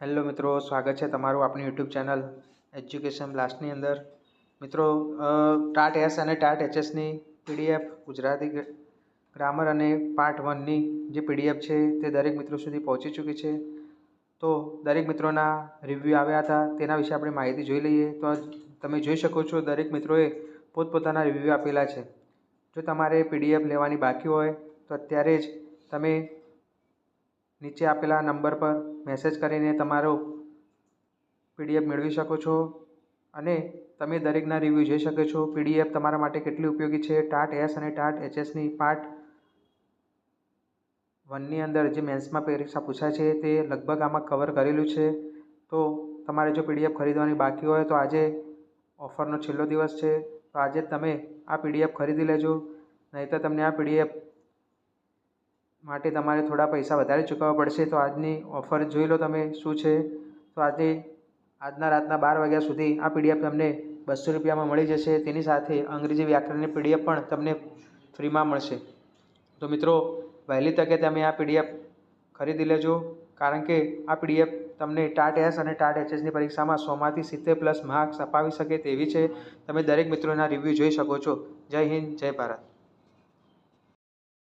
Hello મિત્રો, સ્વાગત છે તમારું આપણી યુટ્યુબ ચેનલ એજ્યુકેશન બ્લાસ્ટની અંદર. મિત્રો ટાટ એસ અને ટાટ એચએસની પીડીએફ, ગુજરાતી ગ્રામર અને પાર્ટ વનની જે પીડીએફ છે તે દરેક મિત્રો સુધી પહોંચી ચૂકી છે. તો દરેક મિત્રોના રિવ્યૂ આવ્યા હતા, તેના વિશે આપણે માહિતી જોઈ લઈએ. તો તમે જોઈ શકો છો, દરેક મિત્રોએ પોતપોતાના રિવ્યૂ આપેલા છે. જો તમારે પીડીએફ લેવાની બાકી હોય, તો અત્યારે જ તમે નીચે આપેલા નંબર પર મેસેજ કરીને તમારો પીડીએફ મેળવી શકો છો અને તમે દરેકના રિવ્યૂ જોઈ શકો છો. પીડીએફ તમારા માટે કેટલી ઉપયોગી છે? ટાટ એસ અને ટાટ એચએસની પાર્ટ વનની અંદર જે મેન્સમાં પરીક્ષા પૂછાય છે તે લગભગ આમાં કવર કરેલું છે. તો તમારે જો પીડીએફ ખરીદવાની બાકી હોય તો આજે ઓફરનો છેલ્લો દિવસ છે. તો આજે તમે આ પીડીએફ ખરીદી લેજો. નહીંતર તમને આ પીડીએફ માટે તમારે થોડા પૈસા વધારે ચૂકવવા પડશે. તો આજની ઓફર જોઈ લો તમે શું છે. તો આજે આજના રાતના બાર વાગ્યા સુધી આ પીડીએફ તમને બસો રૂપિયામાં મળી જશે. તેની સાથે અંગ્રેજી વ્યાકરણની પીડીએફ પણ તમને ફ્રીમાં મળશે. તો મિત્રો, વહેલી તકે તમે આ પીડીએફ ખરીદી લેજો. કારણ કે આ પીડીએફ તમને ટાટ એસ અને ટાટ એચએસની પરીક્ષામાં સોમાંથી સિત્તેર પ્લસ માર્ક્સ અપાવી શકે તેવી છે. તમે દરેક મિત્રોના રિવ્યૂ જોઈ શકો છો. જય હિન્દ, જય ભારત.